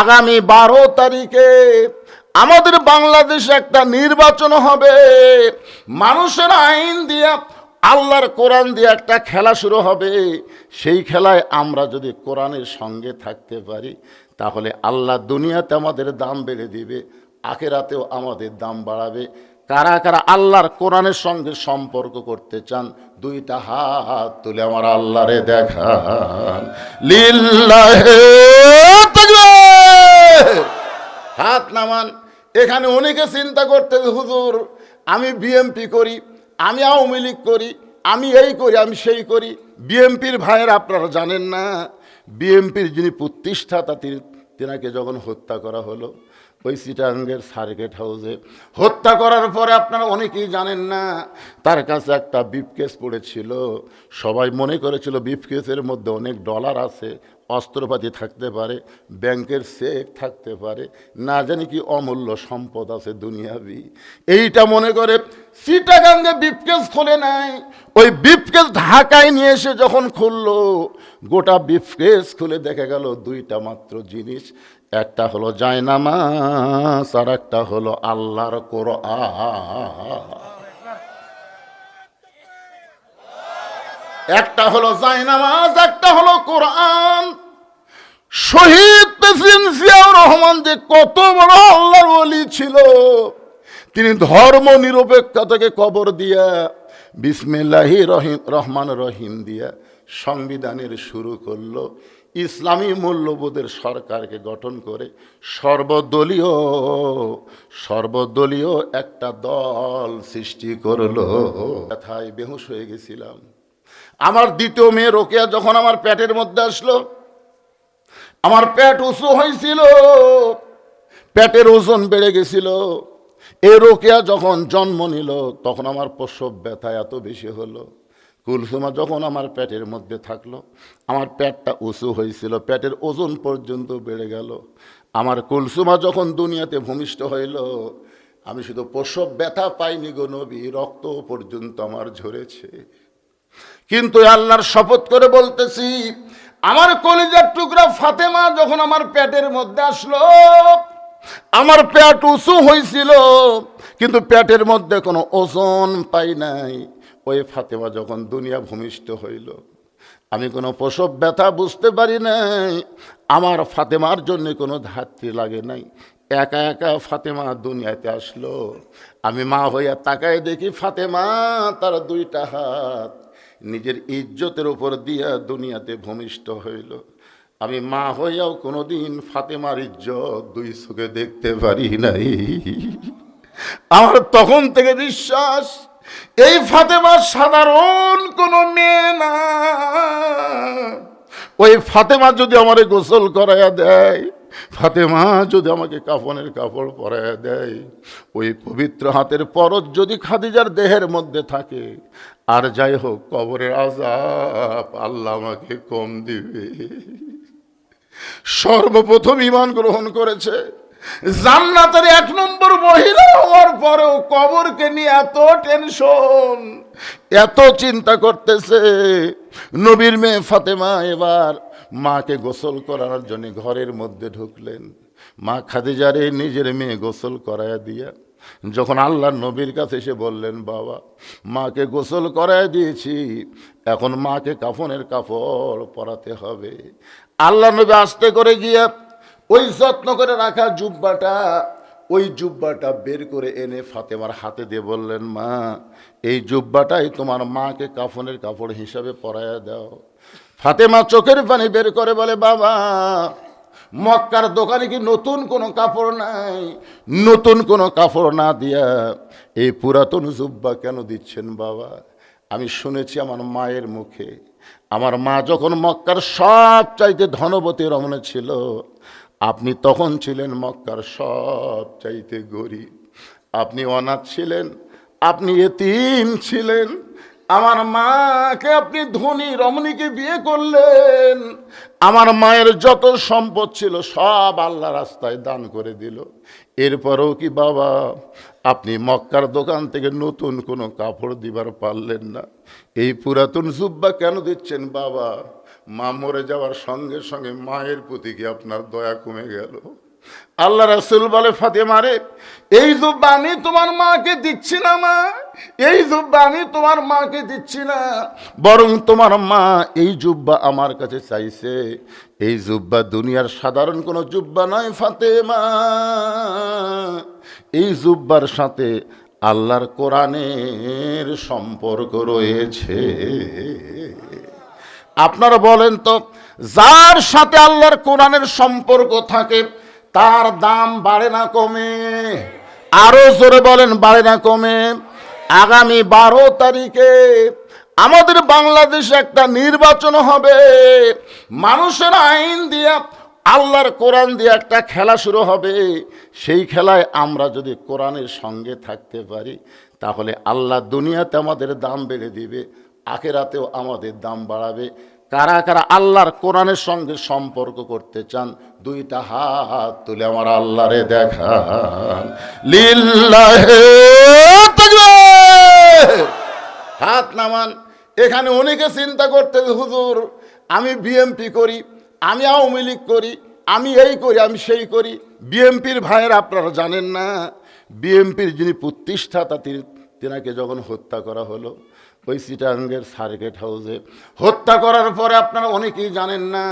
আগামী বারো তারিখে আমাদের বাংলাদেশে একটা নির্বাচন হবে। মানুষের আইন দিয়ে, আল্লাহর কোরআন দিয়ে একটা খেলা শুরু হবে। সেই খেলায় আমরা যদি কোরআনের সঙ্গে থাকতে পারি, তাহলে আল্লাহ দুনিয়াতে আমাদের দাম বেড়ে দিবে, আখেরাতেও আমাদের দাম বাড়াবে। কারা কারা আল্লাহর কোরআনের সঙ্গে সম্পর্ক করতে চান, দুইটা হাত তুলে আমার আল্লাহরে দেখান। লিল্লাহে! হাত নামান। এখানে অনেকে চিন্তা করতে হুজুর, আমি বিএমপি করি, আমি আওয়ামী লীগ করি, আমি এই করি, আমি সেই করি। বিএমপির ভাইয়ের আপনারা জানেন না বিএমপির যিনি প্রতিষ্ঠাতা, তিনি তেনাকে যখন হত্যা করা হলো, ওই সিটাঙ্গের সার্কিট হাউসে। হত্যা করার পরে আপনারা অনেকেই জানেন না, তার কাছে একটা বিপকেস পড়েছিল। সবাই মনে করেছিল বিপকেসের মধ্যে অনেক ডলার আছে অস্ত্রপাতি থাকতে পারে, ব্যাংকের চেক থাকতে পারে, না জানি কি অমূল্য সম্পদ আছে দুনিয়াবি। এইটা মনে করে সিটাগাঙ্গে বিপকেস খোলে নাই ওই বিপকেস ঢাকায় নিয়ে এসে যখন খুললো, গোটা বিপকেস খুলে দেখা গেল দুইটা মাত্র জিনিস। একটা হলো জায়নামাজ, আর একটা হলো আল্লাহর কোরআন। একটা হলো জায়নামাজ, একটা হলো কোরআন। শহীদ প্রেসিডেন্ট জিয়াউর রহমান যে কত বড় আল্লাহর ওলি ছিল, তিনি ধর্ম নিরপেক্ষতাকে কবর দিয়া বিসমিল্লাহি রহিম, রহমান রহিম দিয়া সংবিধানের শুরু করল। ইসলামী মূল্যবোধের সরকারকে গঠন করে সর্বদলীয় সর্বদলীয় একটা দল সৃষ্টি করল। ব্যথায় বেহুশ হয়ে গেছিলাম। আমার দ্বিতীয় মেয়ে রোকেয়া যখন আমার পেটের মধ্যে আসলো আমার পেট উঁচু হয়েছিল। পেটের ওজন বেড়ে গেছিল। এ রোকেয়া যখন জন্ম নিল, তখন আমার প্রসব ব্যথা এত বেশি হলো। কুলসুমা যখন আমার পেটের মধ্যে থাকল, আমার পেটটা উঁচু হয়েছিল, পেটের ওজন পর্যন্ত বেড়ে গেল। আমার কুলসুমা যখন দুনিয়াতে ভূমিষ্ঠ হইল, আমি শুধু প্রসব ব্যথা পাইনি গো নবী, রক্ত পর্যন্ত আমার ঝরেছে। কিন্তু আল্লাহর শপথ করে বলতেছি আমার কলিজার টুকরা ফাতেমা যখন আমার পেটের মধ্যে আসলো, আমার পেট উঁচু হয়েছিল, কিন্তু পেটের মধ্যে কোনো ওজন পাই নাই। ওই ফাতেমা যখন দুনিয়া ভূমিষ্ঠ হইল, আমি কোনো প্রসব ব্যথা বুঝতে পারি নাই, আমার ফাতেমার জন্য কোনো ধাত্রী লাগে নাই। একা একা ফাতেমা দুনিয়াতে আসলো, আমি মা হইয়া তাকায় দেখি ফাতেমা তার দুইটা হাত নিজের ইজ্জতের উপর দিয়া দুনিয়াতে ভূমিষ্ঠ হইল। আমি মা হইয়াও কোনোদিন ফাতেমার ইজ্জত দুই চোখে দেখতে পারি নাই। আমার তখন থেকে বিশ্বাস, এই ফাতেমা সাধারণ কোনো মেয়ে না। ওই ফাতেমা যদি আমারে গোসল করাইয়া দেয়, ফাতেমা যদি আমাকে কাফনের কাপড় পরাইয়া দেয়, ওই পবিত্র হাতের পরত যদি খাদিজার দেহের মধ্যে থাকে আর যাই হোক, কবরের আজাব আল্লাহ আমাকে কম দিবে। সর্বপ্রথম ইমান গ্রহণ করেছে। জান্নাতের এক নম্বর মহিলা হওয়ার পরেও কবরকে নিয়ে এত টেনশন, এত চিন্তা করতেছে। নবীর মেয়ে ফাতেমা এবার মাকে গোসল করানোর জন্য ঘরের মধ্যে ঢুকলেন। মা খাদিজারে নিজের মেয়ে গোসল করায়া দিয়া যখন আল্লাহ নবীর কাছে এসে বললেন, বাবা, মাকে গোসল করায় দিয়েছি, এখন মাকে কাফনের কাপড় পরাতে হবে। আল্লাহ নবী আস্তে করে গিয়ে ওই যত্ন করে রাখা জুব্বাটা, ওই জুব্বাটা বের করে এনে ফাতেমার হাতে দিয়ে বললেন, মা, এই জুব্বাটাই তোমার মাকে কাফনের কাপড় হিসাবে পরায়া দাও। ফাতেমা চোখের পানি বের করে বলে, বাবা মক্কার দোকানে কি নতুন কোনো কাপড় নাই? নতুন কোনো কাপড় না দিয়া এই পুরাতন জুব্বা কেন দিচ্ছেন বাবা? আমি শুনেছি আমার মায়ের মুখে। আমার মা যখন মক্কার সব চাইতে ধনবতী রমণে ছিল, আপনি তখন ছিলেন মক্কার সব চাইতে গরিব। আপনি অনাথ ছিলেন, আপনি এতিম ছিলেন। আমার মাকে আপনি ধনী রমণীকে বিয়ে করলেন। আমার মায়ের যত সম্পদ ছিল সব আল্লাহ রাস্তায় দান করে দিল। এরপরেও কি বাবা, আপনি মক্কার দোকান থেকে নতুন কোনো কাপড় দিবার পারলেন না। এই পুরাতন জুব্বা কেন দিচ্ছেন বাবা? মা মরে যাওয়ার সঙ্গে সঙ্গে মায়ের প্রতি কি আপনার দয়া কমে গেল? আল্লাহ রাসুল বলে ফাতেমারে এই জুব্বা আমি তোমার মাকে দিচ্ছি না মা, এই জুব্বা আমি তোমার মাকে দিচ্ছি না, বরং তোমার মা এই জুব্বা আমার কাছে চাইছে। এই জুব্বা দুনিয়ার সাধারণ কোনো জুব্বা নয়, ফাতেমা। এই জুব্বার সাথে আল্লাহর কোরআনের সম্পর্ক রয়েছে। আপনারা বলেন তো, যার সাথে আল্লাহর কোরআনের সম্পর্ক থাকে তার দাম বাড়ে না কমে। আরও জোরে বলেন, বাড়ে না কমে। আগামী বারো তারিখে আমাদের বাংলাদেশে একটা নির্বাচন হবে। মানুষের আইন দিয়া, আল্লাহর কোরআন দিয়ে একটা খেলা শুরু হবে। সেই খেলায় আমরা যদি কোরআনের সঙ্গে থাকতে পারি, তাহলে আল্লাহ দুনিয়াতে আমাদের দাম বেড়ে দিবে, আখেরাতেও আমাদের দাম বাড়াবে। কারা কারা আল্লাহর কোরআনের সঙ্গে সম্পর্ক করতে চান, দুইটা হাত তুলে আমার আল্লাহরে দেখান। লিল্লাহে হাত নামান। এখানে অনেকে চিন্তা করতে, হুজুর, আমি বিএমপি করি, আমি আওয়ামী লীগ করি, আমি এই করি, আমি সেই করি। বিএমপির ভাইয়ের আপনারা জানেন না। বিএমপির যিনি প্রতিষ্ঠাতা, তিনি তেনাকে যখন হত্যা করা হলো, ওই সিটাঙ্গের সার্কেট হাউসে হত্যা করার পরে আপনারা অনেকেই জানেন না,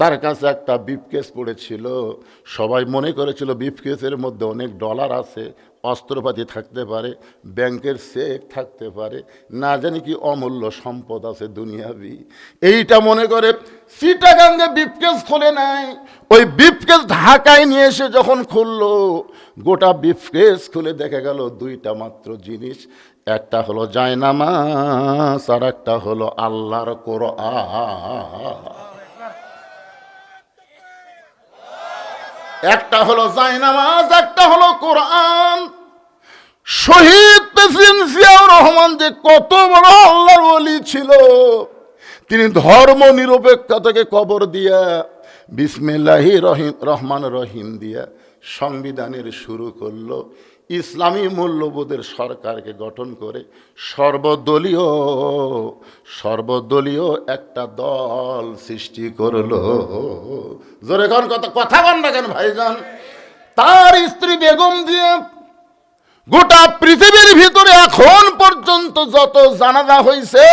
তার কাছে একটা বিফকেস পড়েছিল। সবাই মনে করেছিল বিফকেসের মধ্যে অনেক ডলার আছে অস্ত্রপাতি থাকতে পারে, ব্যাংকের চেক থাকতে পারে, না জানি কি অমূল্য সম্পদ আছে দুনিয়াবি। এইটা মনে করে সিটাগাঙ্গে বিফকেস খোলে নাই ওই বিফকেস ঢাকায় নিয়ে এসে যখন খুললো, গোটা বিফকেস খুলে দেখা গেল দুইটা মাত্র জিনিস। একটা হলো জায়নামাজ আর একটা হলো আল্লাহর কোরআন। একটা হলো জায়নামাজ একটা হলো কোরআন। শহীদ প্রেসিডেন্ট জিয়াউর রহমান যে কত বড় আল্লাহর ওলি ছিল, তিনি ধর্ম নিরপেক্ষতাকে কবর দিয়া বিসমিল্লাহি রহিম রহমান রহিম দিয়া সংবিধানের শুরু করল। ইসলামী মূল্যবোধের সরকারকে গঠন করে সর্বদলীয় সর্বদলীয় একটা দল সৃষ্টি করল। জোরে কোন কথা? কথা বল না কেন ভাইজান? তার স্ত্রী বেগম দিয়ে গোটা পৃথিবীর ভিতরে এখন পর্যন্ত যত জানাজা হয়েছে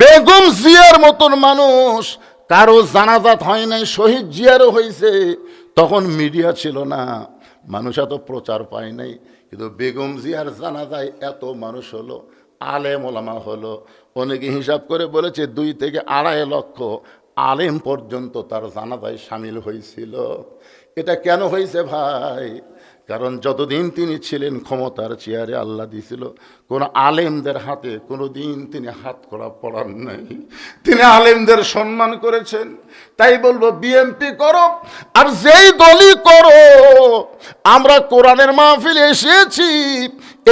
বেগম জিয়ার মতন মানুষ কারও জানাজাত হয় নাই, শহীদ জিয়ারও হয়েছে তখন মিডিয়া ছিল না। মানুষ এত প্রচার পায় নাই। কিন্তু বেগম জিয়ার জানাজায় এত মানুষ হলো, আলেম ওলামা হলো। অনেকে হিসাব করে বলেছে দুই থেকে আড়াই লক্ষ আলেম পর্যন্ত তার জানাজায় সামিল হয়েছিল। এটা কেন হয়েছে ভাই? কারণ যতদিন তিনি ছিলেন ক্ষমতার চেয়ারে আল্লাহ দিছিল, কোন আলেমদের হাতে কোনো দিন তিনি হাত করা পড়ান নাই। তিনি আলেমদের সম্মান করেছেন। তাই বলব, বিএমপি করো আর যেই দলই করো আমরা কোরআনের মাহফিল এসেছি।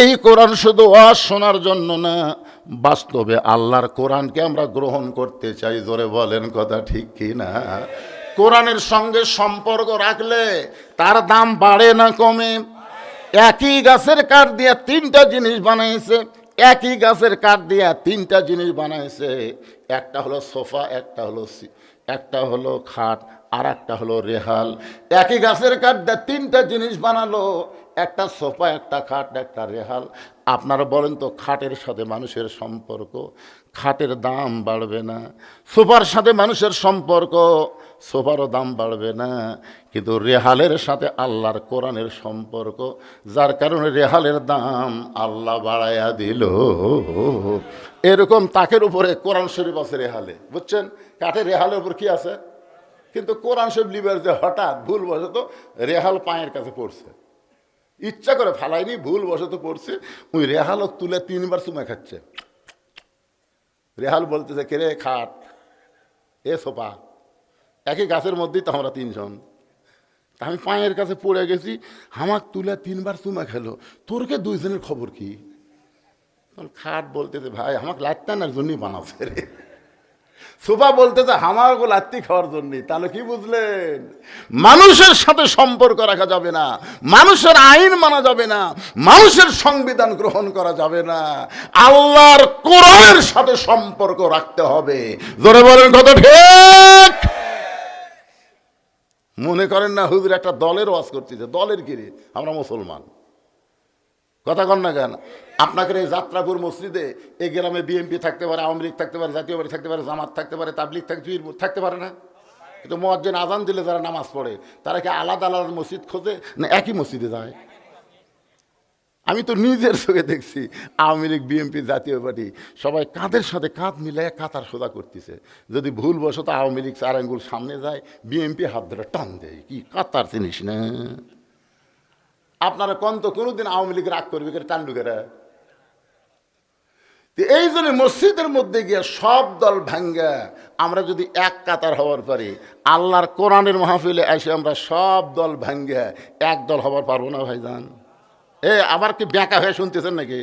এই কোরআন শুধু ওয়াজ শোনার জন্য না, বাস্তবে আল্লাহর কোরআনকে আমরা গ্রহণ করতে চাই ধরে বলেন কথা ঠিক কি না কোরআনের সঙ্গে সম্পর্ক রাখলে তার দাম বাড়ে না কমে। একই গাছের কাঠ দিয়ে তিনটা জিনিস বানাইছে, একই গাছের কাঠ দিয়ে তিনটা জিনিস বানাইছে। একটা হলো সোফা, একটা হলো একটা হলো খাট আর একটা হলো রেহাল। একই গাছের কাঠ দিয়ে তিনটা জিনিস বানালো। একটা সোফা, একটা খাট, একটা রেহাল। আপনারা বলেন তো, খাটের সাথে মানুষের সম্পর্ক? খাটের দাম বাড়বে না। সোফার সাথে মানুষের সম্পর্ক? সোফারও দাম বাড়বে না। কিন্তু রেহালের সাথে আল্লাহর কোরআনের সম্পর্ক, যার কারণে রেহালের দাম আল্লাহ বাড়াইয়া দিল। এরকম তাকের উপরে কোরআন শরীফ আছে রেহালে। বুঝছেন? কাঠের রেহালের উপর কি আছে? কিন্তু কোরআন শরীফ লিবার যে হঠাৎ ভুল বসত রেহাল পায়ের কাছে পড়ছে। ইচ্ছা করে ফালাইনি ভুল বসত পড়ছে। ওই রেহালক তুলে তিনবার চুমা খাচ্ছে। রেহাল বলতেছে, কে রে, খাট? এ সোপা একই গাছের মধ্যেই তো আমরা তিনজন। আমি পায়ের কাছে পড়ে গেছি, আমার তুলে তিনবার চুমা খেলো। তোরকে দুইজনের খবর কি? খাট বলতেছে, ভাই, আমাকে লাইটানার জন্যই বানাচ্ছে রে। সুফা বলতেছে হামাগো লাত্তি খাওয়ার জন্যই তাহলে কি বুঝলেন? মানুষের সাথে সম্পর্ক রাখা যাবে না, মানুষের আইন মানা যাবে না, মানুষের সংবিধান গ্রহণ করা যাবে না। আল্লাহর কোরআনের সাথে সম্পর্ক রাখতে হবে। জোরে বলেন কত ঠিক? মনে করেন না হুজুর একটা দলের ওয়াজ করতেছে। দলের কিরে আমরা মুসলমান। কথা কন না কেন? আপনাকে এই যাত্রাপুর মসজিদে এই গ্রামে বিএনপি থাকতে পারে, আওয়ামী লীগ থাকতে পারে, জাতীয় পার্টি থাকতে পারে, জামাত থাকতে পারে, তাবলিগ থাকতে থাকতে পারে না। কিন্তু মসজিদ আজান দিলে যারা নামাজ পড়ে, তারা কি আলাদা আলাদা মসজিদ খোঁজে না একই মসজিদে যায়? আমি তো নিজের চোখে দেখছি, আওয়ামী লীগ বিএনপি জাতীয় পার্টি, সবাই কাঁধের সাথে কাঁধ মিলাই কাতার সোজা করতেছে। যদি ভুল বশত আওয়ামী লীগ চার আঙ্গুল সামনে যায় বিএনপি হাত ধরে টান দেয়, কি কাতার চিনিস না? আপনারা কোন তো কোনোদিন আওয়ামী লীগ রাগ করবে করে টান্ডুকেরা এই জন্য মসজিদের মধ্যে গিয়ে সব দল ভাঙ্গা। আমরা যদি এক কাতার হওয়ার পারি, আল্লাহর কোরআনের মাহফিলে এসে আমরা সব দল ভাঙ্গা। এক দল হবার পারব না ভাই ভাইজান। এ, আবার কি ব্যাকা হয়ে শুনতেছেন নাকি?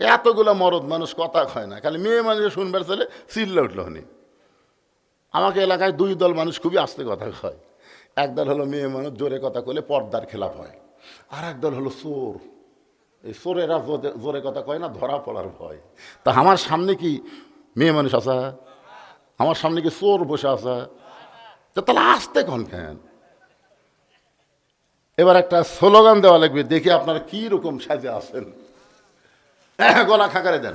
এতগুলো মরদ মানুষ কথা কয় না, খালি মেয়ে মানুষ শুনবার ছেলে চিল্লা উঠল হনি আমাকে এলাকায় দুই দল মানুষ খুবই আস্তে কথা কয়। এক দল হলো মেয়ে মানুষ জোরে কথা কলে পর্দার খেলাপ হয়। আর এক দল হলো চোর। এই চোরেরা জোরে- কথা কয় না ধরা পড়ার ভয়। তা আমার সামনে কি মেয়ে মানুষ আসা আমার সামনে কি চোর বসে আসা তা তাহলে আসতে কন কেন? এবার একটা স্লোগান দেওয়া লাগবে দেখি আপনারা কি রকম সাজে আছেন। হ্যাঁ, গলা খাকারে দেন।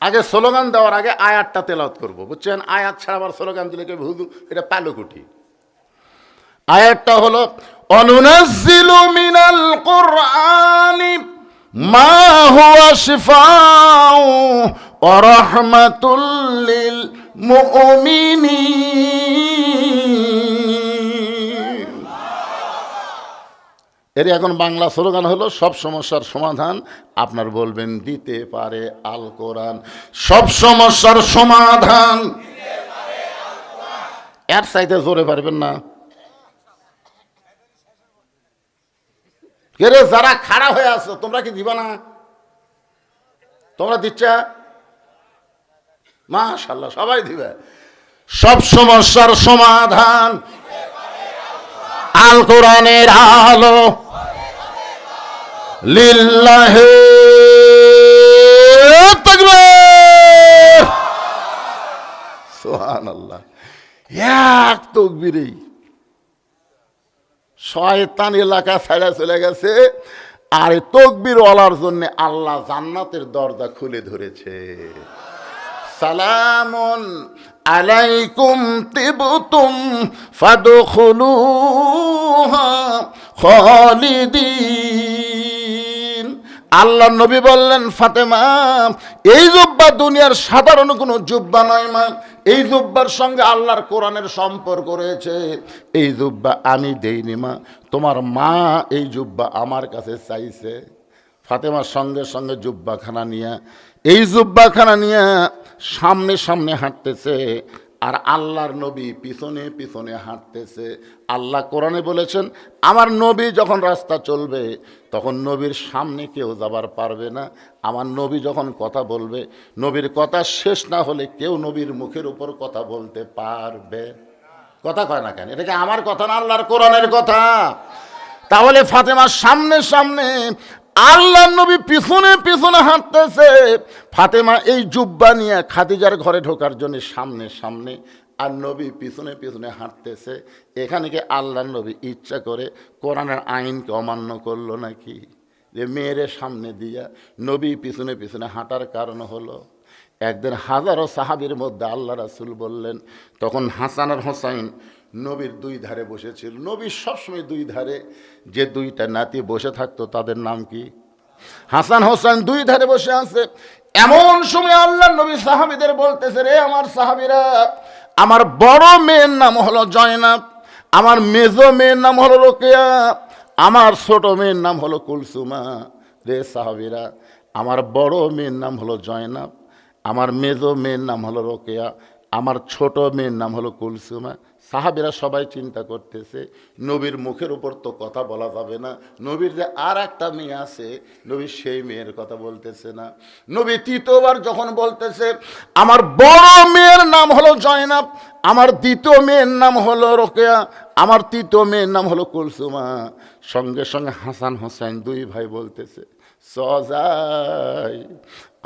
আগে স্লোগান দেওয়ার আগে আয়াতটা তেলাওয়াত করব বুঝছেন? আয়াত ছাড়া আবার স্লোগান দিলে কেউ হুজু এটা পালকুটি আয়াতটা হলো, অনুনাজ্জিলু মিনাল কুরআনি মা হুয়া শিফাউ ওয়া রাহমাতুল লিল মুমিনিন। এর এখন বাংলা স্লোগান হলো, সব সমস্যার সমাধান আপনার বলবেন, দিতে পারে আল কোরআন। সব সমস্যার সমাধান। এর সাইডে জোরে পারবেন না। কে রে যারা খাড়া হয়ে আছো, তোমরা কি দিবা না? তোমরা দিচ্ছা? মাশাল্লাহ সবাই দিবে। সব সমস্যার সমাধান আল কোরআনের আলো। লিল্লাহে তাকবীর। সুবহানাল্লাহ। এক তকবীরেই শয়তান এলাকা ছাড়া চলে গেছে। আর তকবির ওয়ালার জন্য আল্লাহ জান্নাতের দরজা খুলে ধরেছে। সালামুন আলাইকুম তিবতুম ফাদখুলুহা খালিদিন। আল্লাহ নবী বললেন, ফাতেমা, এই জুব্বা দুনিয়ার সাধারণ কোনো জুব্বা নয় মা। এই জুব্বার সঙ্গে আল্লাহর কোরআনের সম্পর্ক রয়েছে। এই জুব্বা আমি দেইনি মা। তোমার মা এই জুব্বা আমার কাছে চাইছে। ফাতেমার সঙ্গে সঙ্গে জুব্বাখানা নিয়ে, এই জুব্বাখানা নিয়ে সামনে সামনে হাঁটতেছে। আর আল্লাহর নবী পিছনে পিছনে হাঁটতেছে। আল্লাহ কোরআনে বলেছেন, আমার নবী যখন রাস্তা চলবে, তখন নবীর সামনে কেউ যাবার পারবে না। আমার নবী যখন কথা বলবে, নবীর কথা শেষ না হলে কেউ নবীর মুখের উপর কথা বলতে পারবে কথা কয় না কেন? এটা কি আমার কথা না আল্লাহর কোরআনের কথা? তাহলে ফাতেমার সামনে সামনে আল্লাহ নবী পিছনে পিছনে হাঁটতেছে। ফাতেমা এই জুব্বা নিয়ে খাদিজার ঘরে ঢোকার জন্য সামনে সামনে আর নবী পিছনে পিছনে হাঁটতেছে। এখানে কি আল্লাহ নবী ইচ্ছা করে কোরআনের আইনকে অমান্য করল নাকি? যে মেয়েরে সামনে দিয়া নবী পিছনে পিছনে হাঁটার কারণ হলো। একদিন হাজারো সাহাবির মধ্যে আল্লাহ রাসুল বললেন, তখন হাসান আর হোসাইন নবীর দুই ধারে বসেছিল। নবীর সবসময় দুই ধারে যে দুইটা নাতি বসে থাকতো, তাদের নাম কি? হাসান হোসেন দুই ধারে বসে আছে। এমন সময় আল্লাহ নবী সাহাবিদের বলতেছে, রে আমার সাহাবিরা, আমার বড় মেয়ের নাম হলো জয়নাব, আমার মেজো মেয়ের নাম হলো রোকেয়া, আমার ছোট মেয়ের নাম হলো কুলসুমা। রে সাহাবিরা, আমার বড় মেয়ের নাম হলো জয়নাব, আমার মেজো মেয়ের নাম হলো রোকেয়া, আমার ছোট মেয়ের নাম হলো কুলসুমা সাহাবিরা সবাই চিন্তা করতেছে, নবীর মুখের উপর তো কথা বলা যাবে না। নবীর যে আর একটা মেয়ে আছে, নবী সেই মেয়ের কথা বলতেছে না। নবী তৃতীয়বার যখন বলতেছে, আমার বড় মেয়ের নাম হলো জয়নাব, আমার দ্বিতীয় মেয়ের নাম হলো রোকেয়া, আমার তৃতীয় মেয়ের নাম হলো কুলসুমা। সঙ্গে সঙ্গে হাসান হোসেন দুই ভাই বলতেছে সজাই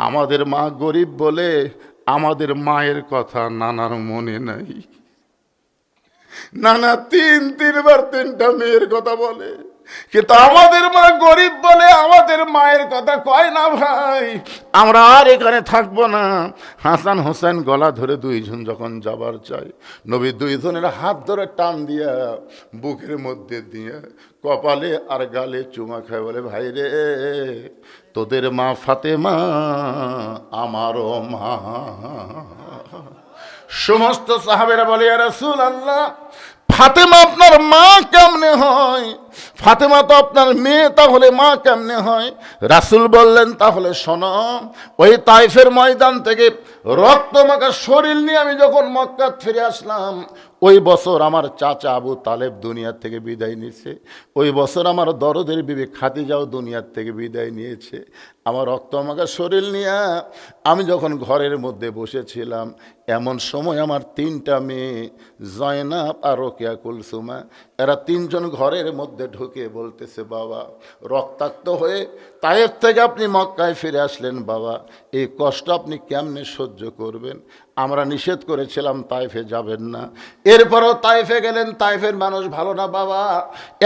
আমাদের মা গরিব বলে আমাদের মায়ের কথা নানার মনে নাই। নানা তিন, তিনবার তিনটা মেয়ের কথা বলে। কিন্তু আমাদের মা গরিব বলে আমাদের মায়ের কথা কয় না ভাই? আমরা আর এখানে থাকব না। হাসান হোসেন গলা ধরে দুইজন যখন যাবার চাই নবী দুইজনের হাত ধরে টান দিয়া বুকের মধ্যে দিয়ে কপালে আর গালে চুমা খায় বলে, ভাই রে, তোদের মা ফাতেমা, আমারও মা। সমস্ত সাহাবেরা বলে রাসূল আল্লাহ ফাতেমা আপনার মা কেমনে হয়? ফাতেমা তো আপনার মেয়ে, তাহলে মা কেমনে হয়? রাসুল বললেন, তাহলে শোনো, ওই তাইফের ময়দান থেকে রক্ত মাখা শরীর নিয়ে আমি যখন মক্কা ফিরে আসলাম ওই বছর আমার চাচা আবু তালেব দুনিয়ার থেকে বিদায় নিয়েছে। ওই বছর আমার দরদের বিবে খাদিজাও দুনিয়ার থেকে বিদায় নিয়েছে। আমার রক্ত আমাকে শরীর নিয়ে। আমি যখন ঘরের মধ্যে বসেছিলাম, এমন সময় আমার তিনটা মেয়ে, জয়নাব আর রোকেয়া কুলসুমা, এরা তিনজন ঘরের মধ্যে ঢুকে বলতেছে, বাবা, রক্তাক্ত হয়ে তায়ের থেকে আপনি মক্কায় ফিরে আসলেন বাবা। এই কষ্ট আপনি কেমনে সহ্য করবেন? আমরা নিষেধ করেছিলাম, তাইফে যাবেন না। এরপরও তাইফে গেলেন, তাইফের মানুষ ভালো না, বাবা।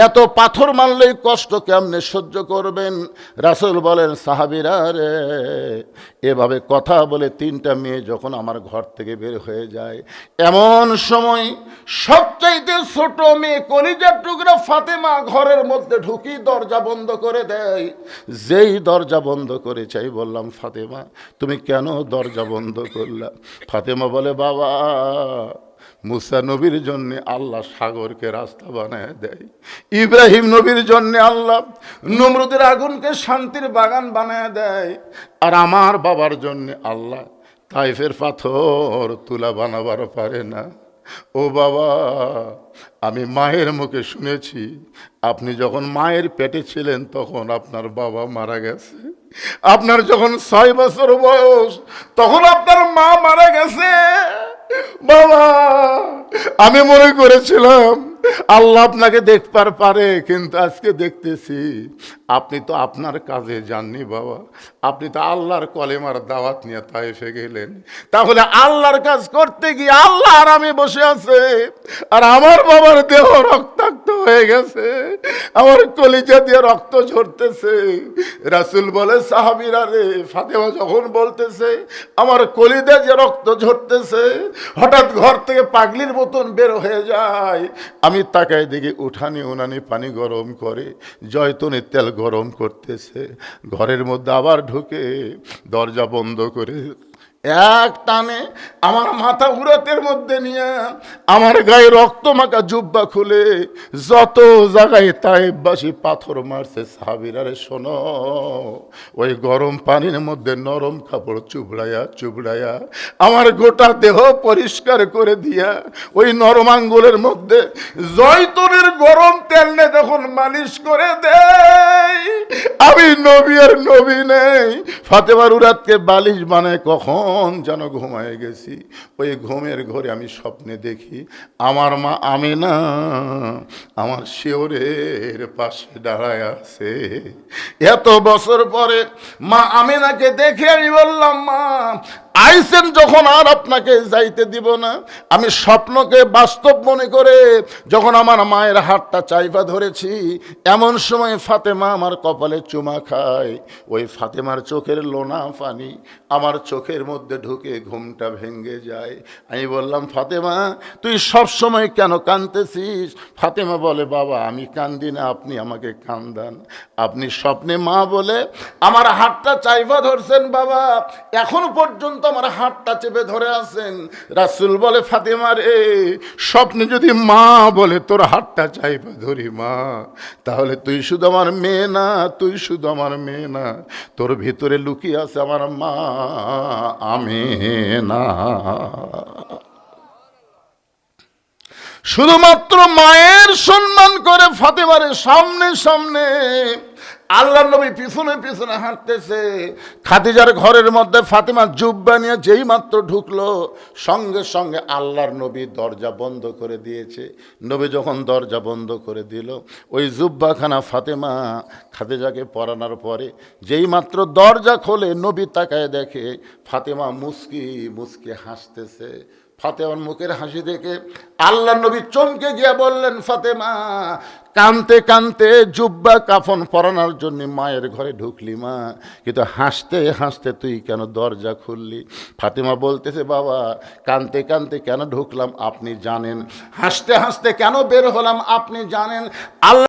এত পাথর মারলেই কষ্ট কেমনে সহ্য করবেন? রাসুল বলেন, সাহাবিরা রে, এভাবে কথা বলে তিনটা মেয়ে যখন আমার ঘর থেকে বের হয়ে যায়, এমন সময় সবচাইতে ছোট মেয়ে কলিজার টুকরা ফাতেমা ঘরের মধ্যে ঢুকি দরজা বন্ধ করে দেয়। যেই দরজা বন্ধ করে চাই বললাম, ফাতেমা, তুমি কেন দরজা বন্ধ করলা? ফাতেমা বলে, বাবা, মুসা নবীর জন্য আল্লাহ সাগরকে রাস্তা বানায় দেয়। ইব্রাহিম নবীর জন্য আল্লাহ নমরুদের আগুনকে শান্তির বাগান বানায় দেয়। আর আমার বাবার জন্য আল্লাহ তাইফের পাথর তুলা বানাবার পারে না। ও বাবা, আমি মায়ের মুখে শুনেছি, আপনি যখন মায়ের পেটে ছিলেন তখন আপনার বাবা মারা গেছে। আপনার যখন ছয় বছর বয়স, তখন আপনার মা মারা গেছে। বাবা, আমি মনে করেছিলাম, আল্লাহ আপনাকে দেখবার পারে, কিন্তু আজকে দেখতেছি আপনি তো আপনার কাজে যাননি বাবা। আপনি তো আল্লাহর কলেমার দাওয়াত নিয়ে তাইফে গেলেন। তাহলে আল্লাহর কাজ করতে গিয়ে আল্লাহ আর আমি বসে আছে। আর আমার বাবার দেহ রক্তাক্ত হয়ে গেছে। আমার কলিজা দিয়ে রক্ত ঝরতেছে। রাসুল বলে, সাহাবিরা রে, ফাতেমা যখন বলতেছে, আমার কলিদা যে রক্ত ঝরতেছে, হঠাৎ ঘর থেকে পাগলির মতন বের হয়ে যায়। আমি তাকায় দেখি উঠানি উনানি পানি গরম করে, জয়তনের তেল গরম করতেছে। ঘরের মধ্যে আবার ঢুকে দরজা বন্ধ করে এক টানে আমার মাথা উড়াতের মধ্যে নিয়ে আমার গায়ে রক্ত মাখা জুব্বা খুলে যত জায়গায় তাইবাসী পাথর মারছে সাহাবিরারে শোনো, ওই গরম পানির মধ্যে নরম কাপড় চুবড়াইয়া চুবড়াইয়া আমার গোটা দেহ পরিষ্কার করে দিয়া ওই নরম আঙ্গুলের মধ্যে জয়তনের গরম তেল নে যখন মালিশ করে দেয়, আমি নবী আর নবী নেই, ফাতেমার উরাতকে বালিশ বানায় কখন যেন ঘুমায় গেছি। ওই ঘুমের ঘরে আমি স্বপ্নে দেখি, আমার মা আমি না আমার শিওরের পাশে দাঁড়ায় আছে। এত বছর পরে মা আমিনাকে দেখে আমি বললাম, মা আইসেন যখন আর আপনাকে যাইতে দিব না, আমি স্বপ্নকে বাস্তব মনে করে যখন আমার মায়ের হাতটা চাইবা ধরেছি, এমন সময় ফাতেমা আমার কপালে চুমা খায়। ওই ফাতেমার চোখের লোনা পানি আমার চোখের মধ্যে ঢুকে ঘুমটা ভেঙে যায়। আমি বললাম, ফাতেমা, তুই সব সময় কেন কাঁদতেছিস? ফাতেমা বলে, বাবা, আমি কান্দি না, আপনি আমাকে কান্দান। আপনি স্বপ্নে মা বলে আমার হাতটা চাইবা ধরছেন, বাবা। এখন পর্যন্ত আমার হাতটা চেপে ধরে আছেন। রাসুল বলে, ফাতেমা রে, স্বপ্নে যদি মা বলে, তোর হাতটা চাইপা ধরি মা। তাহলে তুই শুধু আমার মেয়ে না, তুই শুধু আমার মেয়ে না। তোর ভিতরে লুকিয়ে আছে আমার মা, আমি না। শুধুমাত্র মায়ের সম্মান করে ফাতেমারে সামনে সামনে আল্লাহ নবী পিছনে পিছনে হাঁটতেছে। খাদিজার ঘরের মধ্যে ফাতেমা জুব্বা নিয়ে যেই মাত্র ঢুকলো, সঙ্গে সঙ্গে আল্লাহর নবী দরজা বন্ধ করে দিয়েছে। নবী যখন দরজা বন্ধ করে দিল, ওই জুব্বাখানা ফাতেমা খাদিজাকে পরানোর পরে যেই মাত্র দরজা খোলে, নবী তাকায় দেখে ফাতেমা মুস্কি মুস্কি হাসতেছে। ফাতেমার মুখের হাসি দেখে আল্লাহ নবী চমকে গিয়ে বললেন, ফাতেমা কানতে কানতে জুব্বা কাফন পরানোর জন্য মায়ের ঘরে ঢুকলি মা। কিন্তু হাসতে হাসতে তুই কেন দরজা খুললি? ফাতিমা বলতেছে, বাবা, কানতে কানতে কেন ঢুকলাম আপনি জানেন। হাসতে হাসতে কেন বের হলাম আপনি জানেন? আল্লাহ